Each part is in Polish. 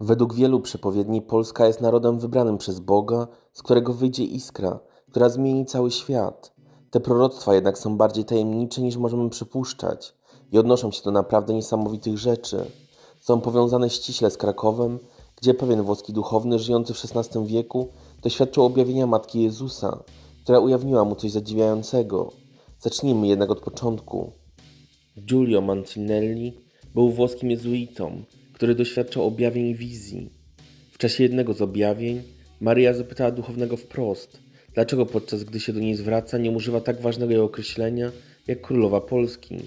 Według wielu przepowiedni Polska jest narodem wybranym przez Boga, z którego wyjdzie iskra, która zmieni cały świat. Te proroctwa jednak są bardziej tajemnicze niż możemy przypuszczać i odnoszą się do naprawdę niesamowitych rzeczy. Są powiązane ściśle z Krakowem, gdzie pewien włoski duchowny żyjący w XVI wieku doświadczył objawienia Matki Jezusa, która ujawniła mu coś zadziwiającego. Zacznijmy jednak od początku. Giulio Mancinelli był włoskim jezuitą, który doświadczał objawień i wizji. W czasie jednego z objawień Maryja zapytała duchownego wprost, dlaczego podczas gdy się do niej zwraca, nie używa tak ważnego określenia jak królowa Polski.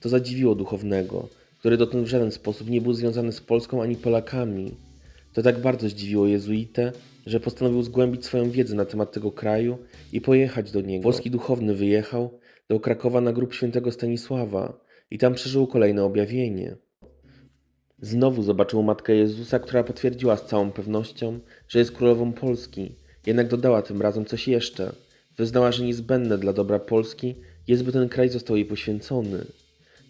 To zadziwiło duchownego, który dotąd w żaden sposób nie był związany z Polską ani Polakami. To tak bardzo zdziwiło jezuitę, że postanowił zgłębić swoją wiedzę na temat tego kraju i pojechać do niego. Włoski duchowny wyjechał do Krakowa na grób świętego Stanisława i tam przeżył kolejne objawienie. Znowu zobaczył Matkę Jezusa, która potwierdziła z całą pewnością, że jest królową Polski, jednak dodała tym razem coś jeszcze. Wyznała, że niezbędne dla dobra Polski jest, by ten kraj został jej poświęcony.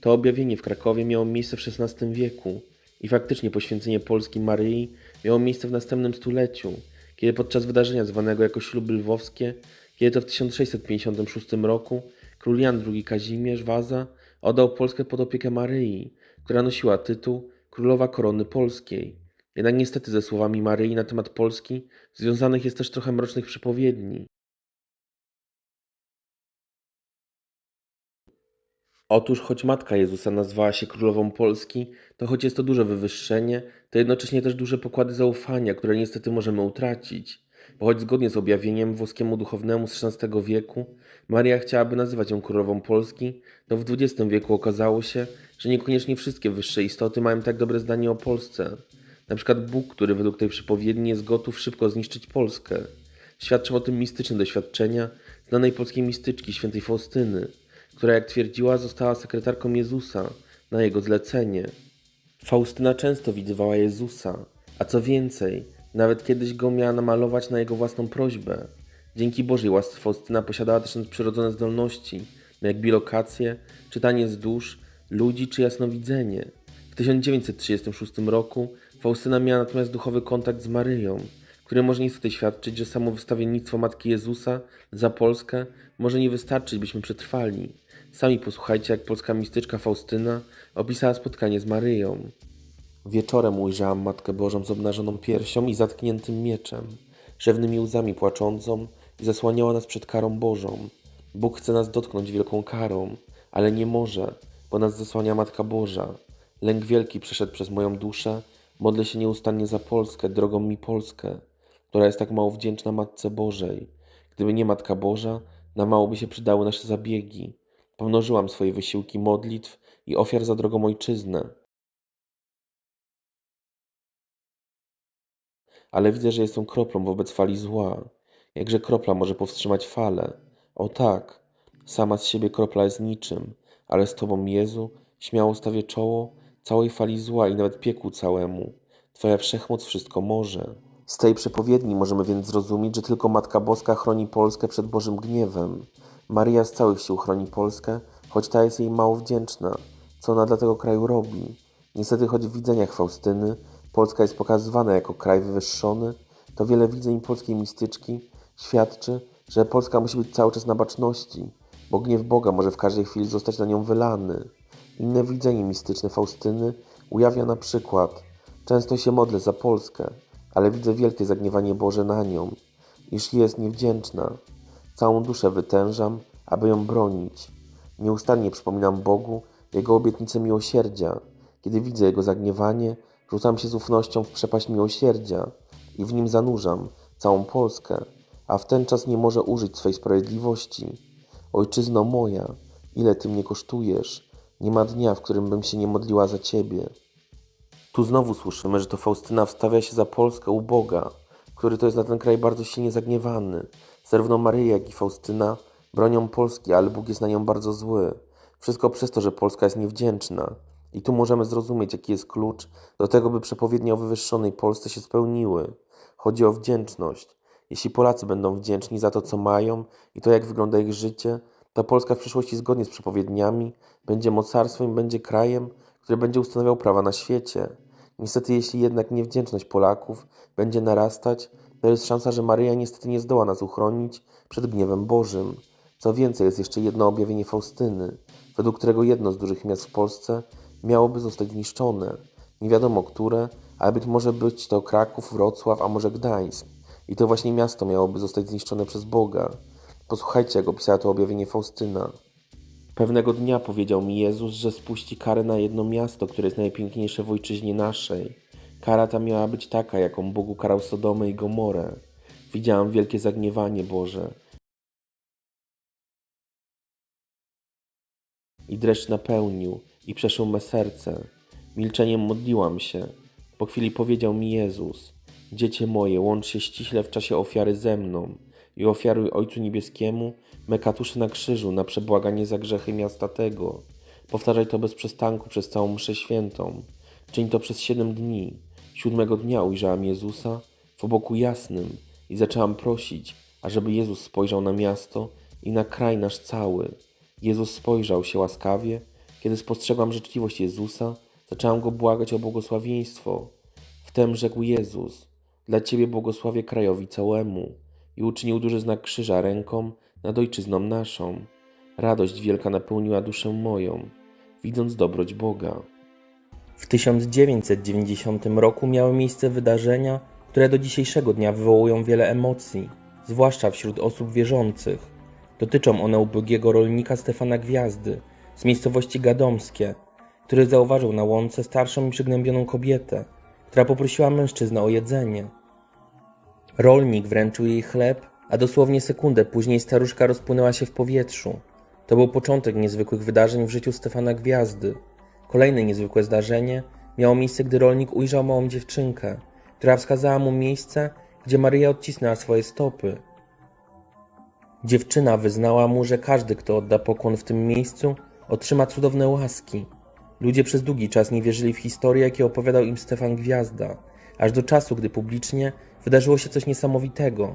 To objawienie w Krakowie miało miejsce w XVI wieku i faktycznie poświęcenie Polski Maryi miało miejsce w następnym stuleciu, kiedy podczas wydarzenia zwanego jako śluby lwowskie, kiedy to w 1656 roku król Jan II Kazimierz Waza oddał Polskę pod opiekę Maryi, która nosiła tytuł Królowa Korony Polskiej. Jednak niestety ze słowami Maryi na temat Polski związanych jest też trochę mrocznych przepowiedni. Otóż choć Matka Jezusa nazwała się Królową Polski, to choć jest to duże wywyższenie, to jednocześnie też duże pokłady zaufania, które niestety możemy utracić. Bo choć zgodnie z objawieniem włoskiemu duchownemu z XVI wieku, Maria chciałaby nazywać ją Królową Polski, to w XX wieku okazało się, że niekoniecznie wszystkie wyższe istoty mają tak dobre zdanie o Polsce. Na przykład Bóg, który według tej przepowiedni jest gotów szybko zniszczyć Polskę. Świadczą o tym mistyczne doświadczenia znanej polskiej mistyczki świętej Faustyny, która jak twierdziła została sekretarką Jezusa na jego zlecenie. Faustyna często widywała Jezusa, a co więcej, nawet kiedyś go miała namalować na jego własną prośbę. Dzięki Bożej łasce Faustyna posiadała też nadprzyrodzone zdolności, jak bilokację, czytanie z dusz, ludzi czy jasnowidzenie. W 1936 roku Faustyna miała natomiast duchowy kontakt z Maryją, który może niestety świadczyć, że samo wystawiennictwo Matki Jezusa za Polskę może nie wystarczyć, byśmy przetrwali. Sami posłuchajcie, jak polska mistyczka Faustyna opisała spotkanie z Maryją. Wieczorem ujrzałam Matkę Bożą z obnażoną piersią i zatkniętym mieczem, rzewnymi łzami płaczącą i zasłaniała nas przed karą Bożą. Bóg chce nas dotknąć wielką karą, ale nie może, bo nas zasłania Matka Boża. Lęk wielki przeszedł przez moją duszę, modlę się nieustannie za Polskę, drogą mi Polskę, która jest tak mało wdzięczna Matce Bożej. Gdyby nie Matka Boża, na mało by się przydały nasze zabiegi. Pomnożyłam swoje wysiłki modlitw i ofiar za drogą ojczyznę. Ale widzę, że jestem kroplą wobec fali zła. Jakże kropla może powstrzymać falę? O tak, sama z siebie kropla jest niczym, ale z Tobą, Jezu, śmiało stawię czoło całej fali zła i nawet piekłu całemu. Twoja wszechmoc wszystko może. Z tej przepowiedni możemy więc zrozumieć, że tylko Matka Boska chroni Polskę przed Bożym gniewem. Maria z całych sił chroni Polskę, choć ta jest jej mało wdzięczna. Co ona dla tego kraju robi? Niestety, choć w widzeniach Faustyny Polska jest pokazywana jako kraj wywyższony, to wiele widzeń polskiej mistyczki świadczy, że Polska musi być cały czas na baczności, bo gniew Boga może w każdej chwili zostać na nią wylany. Inne widzenie mistyczne Faustyny ujawnia na przykład Często się modlę za Polskę, ale widzę wielkie zagniewanie Boże na nią, iż jest niewdzięczna. Całą duszę wytężam, aby ją bronić. Nieustannie przypominam Bogu Jego obietnicę miłosierdzia. Kiedy widzę Jego zagniewanie, rzucam się z ufnością w przepaść miłosierdzia i w nim zanurzam całą Polskę, a w ten czas nie może użyć swej sprawiedliwości. Ojczyzno moja, ile Ty mnie kosztujesz, nie ma dnia, w którym bym się nie modliła za Ciebie. Tu znowu słyszymy, że to Faustyna wstawia się za Polskę u Boga, który to jest na ten kraj bardzo silnie zagniewany. Zarówno Maryja, jak i Faustyna bronią Polski, ale Bóg jest na nią bardzo zły. Wszystko przez to, że Polska jest niewdzięczna. I tu możemy zrozumieć, jaki jest klucz do tego, by przepowiednie o wywyższonej Polsce się spełniły. Chodzi o wdzięczność. Jeśli Polacy będą wdzięczni za to, co mają i to, jak wygląda ich życie, to Polska w przyszłości zgodnie z przepowiedniami będzie mocarstwem i będzie krajem, który będzie ustanawiał prawa na świecie. Niestety, jeśli jednak niewdzięczność Polaków będzie narastać, to jest szansa, że Maryja niestety nie zdoła nas uchronić przed gniewem Bożym. Co więcej, jest jeszcze jedno objawienie Faustyny, według którego jedno z dużych miast w Polsce miałoby zostać zniszczone. Nie wiadomo które, ale być może być to Kraków, Wrocław, a może Gdańsk. I to właśnie miasto miałoby zostać zniszczone przez Boga. Posłuchajcie, jak opisała to objawienie Faustyna. Pewnego dnia powiedział mi Jezus, że spuści karę na jedno miasto, które jest najpiękniejsze w ojczyźnie naszej. Kara ta miała być taka, jaką Bóg ukarał Sodomę i Gomorę. Widziałam wielkie zagniewanie Boże. I dreszcz napełnił i przeszył me serce. Milczeniem modliłam się. Po chwili powiedział mi Jezus: Dziecię moje, łącz się ściśle w czasie ofiary ze mną i ofiaruj Ojcu Niebieskiemu me katusze na krzyżu na przebłaganie za grzechy miasta tego. Powtarzaj to bez przestanku przez całą mszę świętą. Czyń to przez siedem dni. Siódmego dnia ujrzałam Jezusa w oboku jasnym i zaczęłam prosić, ażeby Jezus spojrzał na miasto i na kraj nasz cały. Jezus spojrzał się łaskawie. Kiedy spostrzegłam życzliwość Jezusa, zaczęłam Go błagać o błogosławieństwo. Wtem rzekł Jezus, dla Ciebie błogosławię krajowi całemu i uczynił duży znak krzyża ręką nad ojczyzną naszą. Radość wielka napełniła duszę moją, widząc dobroć Boga. W 1990 roku miały miejsce wydarzenia, które do dzisiejszego dnia wywołują wiele emocji, zwłaszcza wśród osób wierzących. Dotyczą one ubogiego rolnika Stefana Gwiazdy z miejscowości Gadomskie, który zauważył na łące starszą i przygnębioną kobietę, która poprosiła mężczyznę o jedzenie. Rolnik wręczył jej chleb, a dosłownie sekundę później staruszka rozpłynęła się w powietrzu. To był początek niezwykłych wydarzeń w życiu Stefana Gwiazdy. Kolejne niezwykłe zdarzenie miało miejsce, gdy rolnik ujrzał małą dziewczynkę, która wskazała mu miejsce, gdzie Maryja odcisnęła swoje stopy. Dziewczyna wyznała mu, że każdy, kto odda pokłon w tym miejscu, otrzyma cudowne łaski. Ludzie przez długi czas nie wierzyli w historię, jakie opowiadał im Stefan Gwiazda, aż do czasu, gdy publicznie wydarzyło się coś niesamowitego.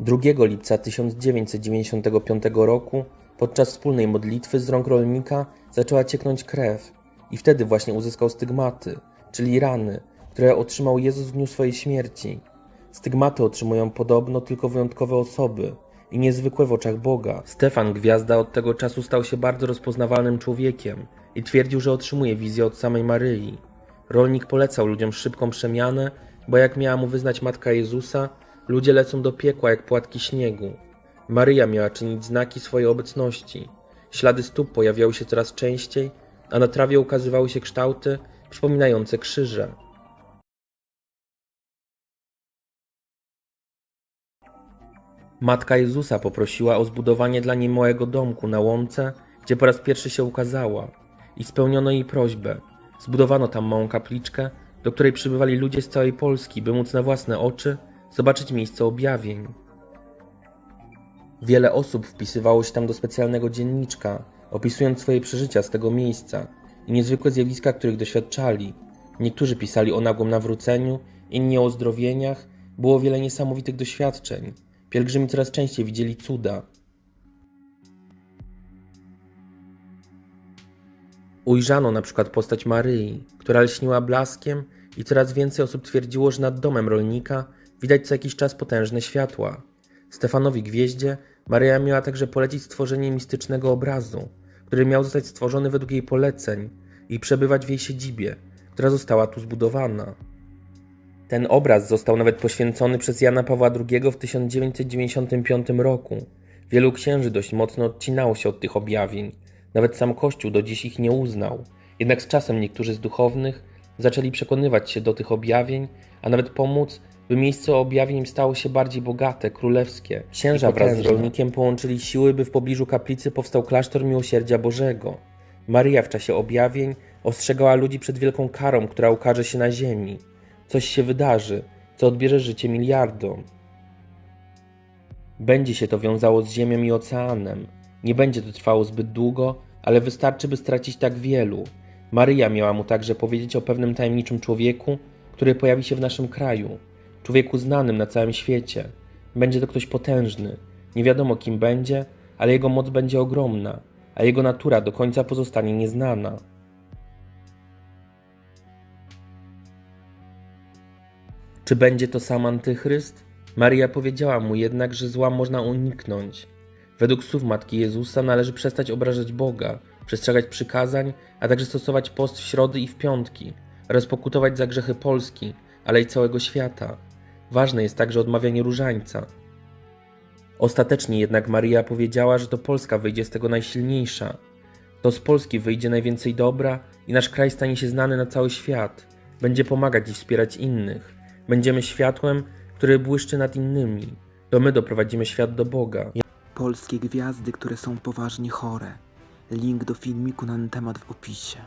2 lipca 1995 roku podczas wspólnej modlitwy z rąk rolnika zaczęła cieknąć krew i wtedy właśnie uzyskał stygmaty, czyli rany, które otrzymał Jezus w dniu swojej śmierci. Stygmaty otrzymują podobno tylko wyjątkowe osoby i niezwykłe w oczach Boga. Stefan Gwiazda od tego czasu stał się bardzo rozpoznawalnym człowiekiem i twierdził, że otrzymuje wizję od samej Maryi. Rolnik polecał ludziom szybką przemianę, bo jak miała mu wyznać Matka Jezusa, ludzie lecą do piekła jak płatki śniegu. Maryja miała czynić znaki swojej obecności. Ślady stóp pojawiały się coraz częściej, a na trawie ukazywały się kształty przypominające krzyże. Matka Jezusa poprosiła o zbudowanie dla niej małego domku na łące, gdzie po raz pierwszy się ukazała, i spełniono jej prośbę. Zbudowano tam małą kapliczkę, do której przybywali ludzie z całej Polski, by móc na własne oczy zobaczyć miejsce objawień. Wiele osób wpisywało się tam do specjalnego dzienniczka, opisując swoje przeżycia z tego miejsca i niezwykłe zjawiska, których doświadczali. Niektórzy pisali o nagłym nawróceniu, inni o uzdrowieniach. Było wiele niesamowitych doświadczeń. Pielgrzymi coraz częściej widzieli cuda. Ujrzano na przykład postać Maryi, która lśniła blaskiem i coraz więcej osób twierdziło, że nad domem rolnika widać co jakiś czas potężne światła. Stefanowi Gwieździe Maryja miała także polecić stworzenie mistycznego obrazu, który miał zostać stworzony według jej poleceń i przebywać w jej siedzibie, która została tu zbudowana. Ten obraz został nawet poświęcony przez Jana Pawła II w 1995 roku. Wielu księży dość mocno odcinało się od tych objawień. Nawet sam Kościół do dziś ich nie uznał. Jednak z czasem niektórzy z duchownych zaczęli przekonywać się do tych objawień, a nawet pomóc, by miejsce objawień stało się bardziej bogate, królewskie. Księża wraz z rolnikiem połączyli siły, by w pobliżu kaplicy powstał klasztor Miłosierdzia Bożego. Maryja w czasie objawień ostrzegała ludzi przed wielką karą, która ukaże się na ziemi. Coś się wydarzy, co odbierze życie miliardom. Będzie się to wiązało z ziemią i oceanem. Nie będzie to trwało zbyt długo, ale wystarczy, by stracić tak wielu. Maryja miała mu także powiedzieć o pewnym tajemniczym człowieku, który pojawi się w naszym kraju. Człowieku znanym na całym świecie. Będzie to ktoś potężny. Nie wiadomo kim będzie, ale jego moc będzie ogromna, a jego natura do końca pozostanie nieznana. Czy będzie to sam antychryst? Maria powiedziała mu jednak, że zła można uniknąć. Według słów Matki Jezusa należy przestać obrażać Boga, przestrzegać przykazań, a także stosować post w środy i w piątki oraz pokutować za grzechy Polski, ale i całego świata. Ważne jest także odmawianie różańca. Ostatecznie jednak Maria powiedziała, że to Polska wyjdzie z tego najsilniejsza. To z Polski wyjdzie najwięcej dobra i nasz kraj stanie się znany na cały świat. Będzie pomagać i wspierać innych. Będziemy światłem, które błyszczy nad innymi. To my doprowadzimy świat do Boga. Polskie gwiazdy, które są poważnie chore. Link do filmiku na ten temat w opisie.